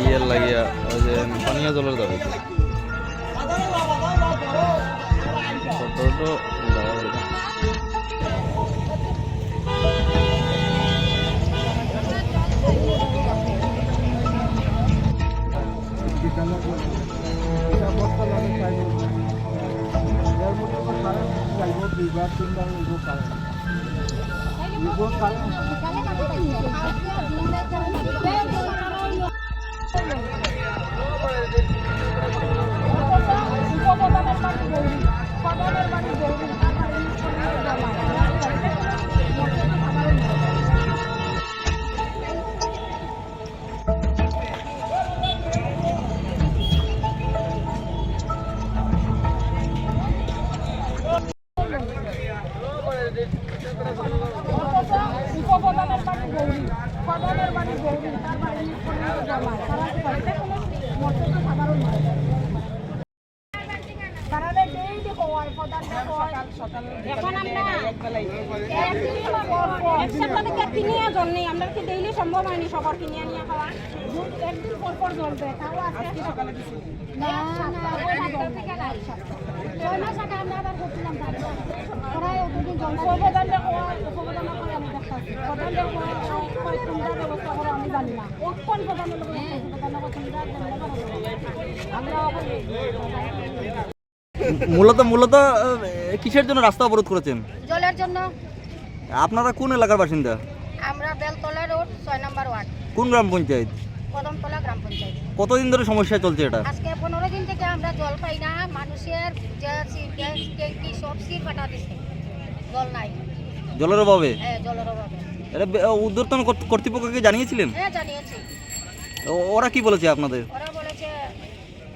ইয়ের লাগিয়া ওই যে পানীয় জলের ফটোটো দেওয়া হলো। এখন আমরা এক সপ্তাহ থেকে কিনিয়ে জল নেই কি ডেইলি সম্ভব হয়নি সবার কিনিয়ে নিয়ে খাওয়া একদিন পর পর জল দেয় তাও আজকে সকালে না না ওই সপ্তাহ থেকে না ছয় মাস আগে আমরা আবার করছিলাম তারপর প্রায় দুদিন জল মূলত মূলত কিসের জন্য রাস্তা অবরোধ করেছেন? জলের জন্য। আপনারা কোন এলাকার বাসিন্দা? আমরা বেলতলা রোড ছয় নম্বর ওয়ার্ড। কোন গ্রাম পঞ্চায়েত? কদমতলা গ্রাম পঞ্চায়েত। কতদিন ধরে সমস্যা চলছে এটা? আজকে পনেরো দিন থেকে আমরা জল পাই না। মানুষের যে গ্যাস ট্যাঙ্কি সব সির কাটা দিচ্ছে। জল নাই। জলের অভাবে? হ্যাঁ জলের অভাবে। এটা বে- কর্তৃপক্ষকে জানিয়েছিলেন? হ্যাঁ জানিয়েছি। ওরা কি বলেছে আপনাদের? ওরা বলেছে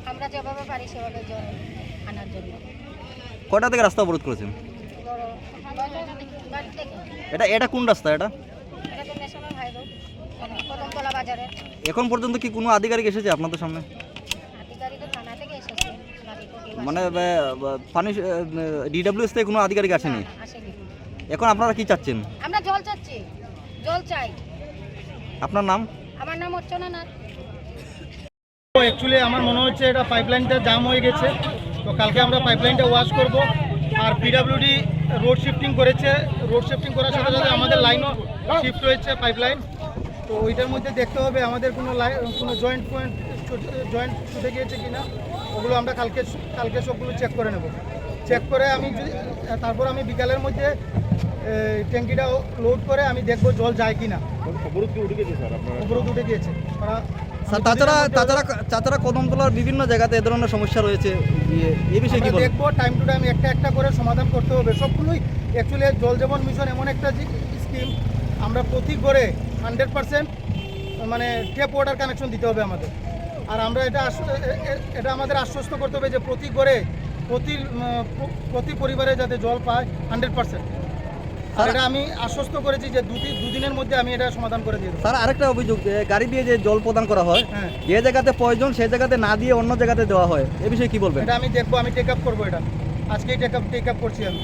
আমরা যেভাবে পারি সেভাবে আনার জন্য। কয়টা থেকে রাস্তা অবরোধ করেছেন? এটা এটা কোন রাস্তা এটা? বাজারে এখন পর্যন্ত কি কোনো আধিকারিক এসেছে আপনাদের সামনে? মানে পানি ডিডাব্লিউএস থেকে কোনো আধিকারিক আসেনি? আসেনি। এখন আপনারা কি চাচ্ছেন? আমরা জল চাই আপনার নাম? আমার নাম অর্চনা নাথ। অ্যাকচুয়ালি আমার মনে হচ্ছে এটা পাইপলাইনটা জাম হয়ে গেছে। তো কালকে আমরা পাইপলাইনটা ওয়াশ করব। আর পিডাব্লিউডি রোড শিফটিং করেছে। রোড শিফটিং করার সাথে সাথে আমাদের লাইনও শিফট হয়েছে পাইপলাইন তো ওইটার মধ্যে দেখতে হবে আমাদের কোনো লাইন কোনো জয়েন্ট পয়েন্ট জয়েন্ট ছুটে গিয়েছে কিনা। ওগুলো আমরা কালকে কালকে সবগুলো চেক করে নেব। চেক করে আমি যদি তারপর আমি বিকালের মধ্যে ট্যাঙ্কিটা লোড করে আমি দেখব জল যায় কিনা। অবরোধ উঠে স্যার অবরোধ উঠে গিয়েছে। স্যার তাছাড়া তাছাড়া তাছাড়া কদমতলার বিভিন্ন জায়গাতে এ ধরনের সমস্যা রয়েছে। ইয়ে, এই বিষয়ে কি দেখব টাইম টু টাইম একটা একটা করে সমাধান করতে হবে। সবগুলোই অ্যাকচুয়ালি জল জীবন মিশন এমন একটা স্কিম আমরা প্রতি ঘরে হান্ড্রেড পার্সেন্ট মানে টেপ ওয়াটার কানেকশন দিতে হবে আমাদের। আর আমরা এটা এটা আমাদের আশ্বস্ত করতে হবে যে প্রতি ঘরে প্রতি প্রতি পরিবারে যাতে জল পায় হান্ড্রেড পার্সেন্ট এটা আমি আশ্বস্ত করেছি যে দুদিন দুদিনের মধ্যে আমি এটা সমাধান করে দিয়ে স্যার আরেকটা অভিযোগ গাড়ি দিয়ে যে জল প্রদান করা হয় হ্যাঁ। যে জায়গাতে প্রয়োজন সেই জায়গাতে না দিয়ে অন্য জায়গাতে দেওয়া হয় এ বিষয়ে কি বলবেন? এটা আমি দেখব আমি টেক আপ করব এটা। আজকেই টেক আপ টেক আপ করছি আমি।